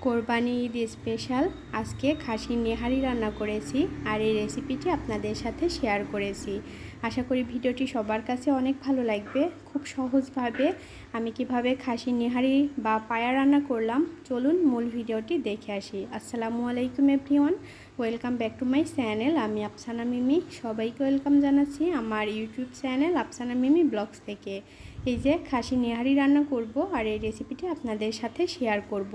কোরবানি ঈদ স্পেশাল আজকে খাসির নেহারি রান্না করেছি আর এই রেসিপিটি আপনাদের সাথে শেয়ার করেছি। আশা করি ভিডিওটি সবার কাছে অনেক ভালো লাগবে। খুব সহজভাবে আমি কীভাবে খাসির নেহারি বা পায়া রান্না করলাম, চলুন মূল ভিডিওটি দেখে আসি। আসসালামু আলাইকুম everyone, welcome back to my channel. আমি আফসানা মিমি, সবাইকে ওয়েলকাম জানাচ্ছি আমার YouTube channel Afsana Mimi vlogs থেকে। এই যে খাসি নেহারি রান্না করব আর এই রেসিপিটি আপনাদের সাথে শেয়ার করব।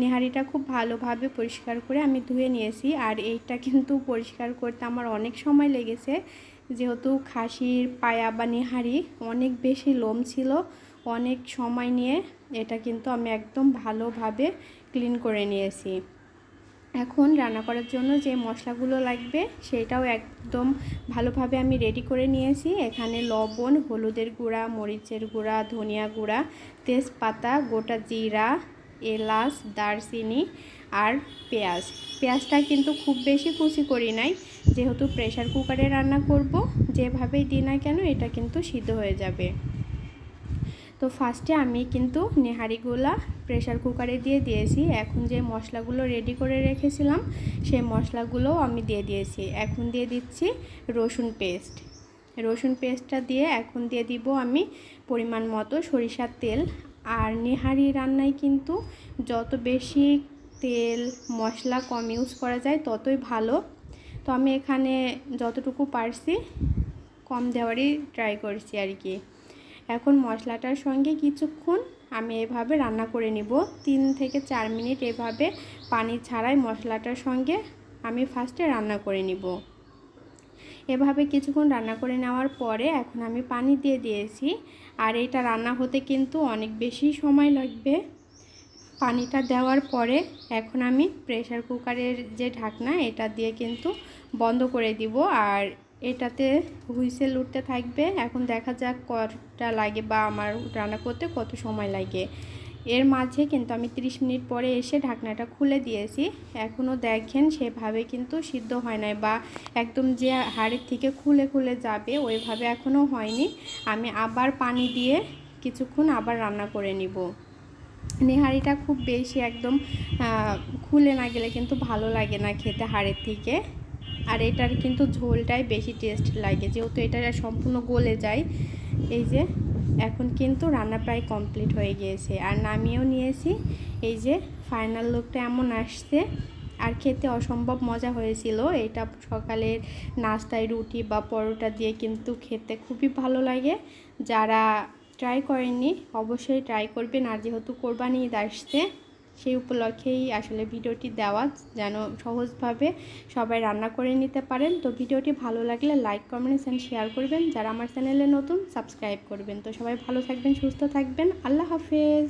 নেহারিটা খুব ভালোভাবে পরিষ্কার করে আমি ধুয়ে নিয়েছি আর এইটা কিন্তু পরিষ্কার করতে আমার অনেক সময় লেগেছে। যেহেতু খাসির, পায়া বা নিহারি অনেক বেশি লোম ছিল, অনেক সময় নিয়ে এটা কিন্তু আমি একদম ভালোভাবে ক্লিন করে নিয়েছি। এখন রান্না করার জন্য যে মশলাগুলো লাগবে সেটাও একদম ভালোভাবে আমি রেডি করে নিয়েছি। এখানে লবণ, হলুদের গুঁড়া, মরিচের গুঁড়া, ধনিয়া গুঁড়া, তেজপাতা, গোটা জিরা এলাচ, দারচিনি আর পেঁয়াজ। পেঁয়াজটা কিন্তু খুব বেশি কুচি করি নাই। যেহেতু প্রেশার কুকারে রান্না করব, যেভাবেই দিই না কেন, এটা কিন্তু সিদ্ধ হয়ে যাবে। তো ফার্স্টে আমি কিন্তু নেহারিগুলা প্রেশার কুকারে দিয়ে দিয়েছি। এখন যে মশলাগুলো রেডি করে রেখেছিলাম, সেই মশলাগুলোও আমি দিয়ে দিয়েছি। এখন দিয়ে দিচ্ছি রসুন পেস্ট রসুন পেস্টটা দিয়ে এখন দিয়ে দিব আমি পরিমাণ মতো সরিষার তেল। আর নেহারি রান্নায় কিন্তু যত বেশি তেল, মশলা কম ইউজ করা যায়, ততই ভালো। তো আমি এখানে যতটুকু পারছি কম দেওয়ারই ট্রাই করছি আর কি। এখন মশলাটার সঙ্গে কিছুক্ষণ আমি এভাবে রান্না করে নিব। তিন থেকে চার মিনিট এভাবে পানি ছাড়াই মশলাটার সঙ্গে আমি ফার্স্টে রান্না করে নিব। এভাবে কিছুক্ষণ রান্না করে নেওয়ার পরে এখন আমি পানি দিয়ে দিয়েছি। আর এটা রান্না হতে কিন্তু অনেক বেশি সময় লাগবে। পানিটা দেওয়ার পরে এখন আমি প্রেশার কুকারের যে ঢাকনা, এটা দিয়ে কিন্তু বন্ধ করে দিব। আর এটাতে হুইসেল উঠতে থাকবে। এখন দেখা যাক কতটা লাগে বা আমার রান্না করতে কত সময় লাগে। এর মাঝে কিন্তু আমি 30 মিনিট পরে এসে ঢাকনাটা খুলে দিয়েছি। এখনও দেখেন সেভাবে কিন্তু সিদ্ধ হয় নাই বা একদম যে হাড়ের থেকে খুলে খুলে যাবে ওইভাবে এখনও হয়নি। আমি আবার পানি দিয়ে কিছুক্ষণ আবার রান্না করে নিব। নেহারিটা খুব বেশি একদম খুলে না গেলে কিন্তু ভালো লাগে না খেতে হাড়ের থেকে। আর এটার কিন্তু ঝোলটাই বেশি টেস্ট লাগে, যেহেতু এটা সম্পূর্ণ গলে যায়। এই যে এখন কিন্তু রান্না প্রায় কমপ্লিট হয়ে গিয়েছে। আর নামিয়েও নিয়েছি। এই যে ফাইনাল লুকটা এমন আসছে। আর খেতে অসম্ভব মজা হয়েছিল। এটা সকালের নাস্তায় রুটি বা পরোটা দিয়ে কিন্তু খেতে খুবই ভালো লাগে। যারা ট্রাই করেননি, অবশ্যই ট্রাই করবেন। আর যেহেতু কোরবানি ঈদ আসছে সেই উপলক্ষেই আসলে ভিডিওটি দেওয়া, যেন সহজভাবে সবাই রান্না করে নিতে পারেন। তো ভিডিওটি ভালো লাগলে লাইক কমেন্টস অ্যান্ড শেয়ার করবেন। যারা আমার চ্যানেলে নতুন সাবস্ক্রাইব করবেন। তো সবাই ভালো থাকবেন, সুস্থ থাকবেন। আল্লাহ হাফেজ।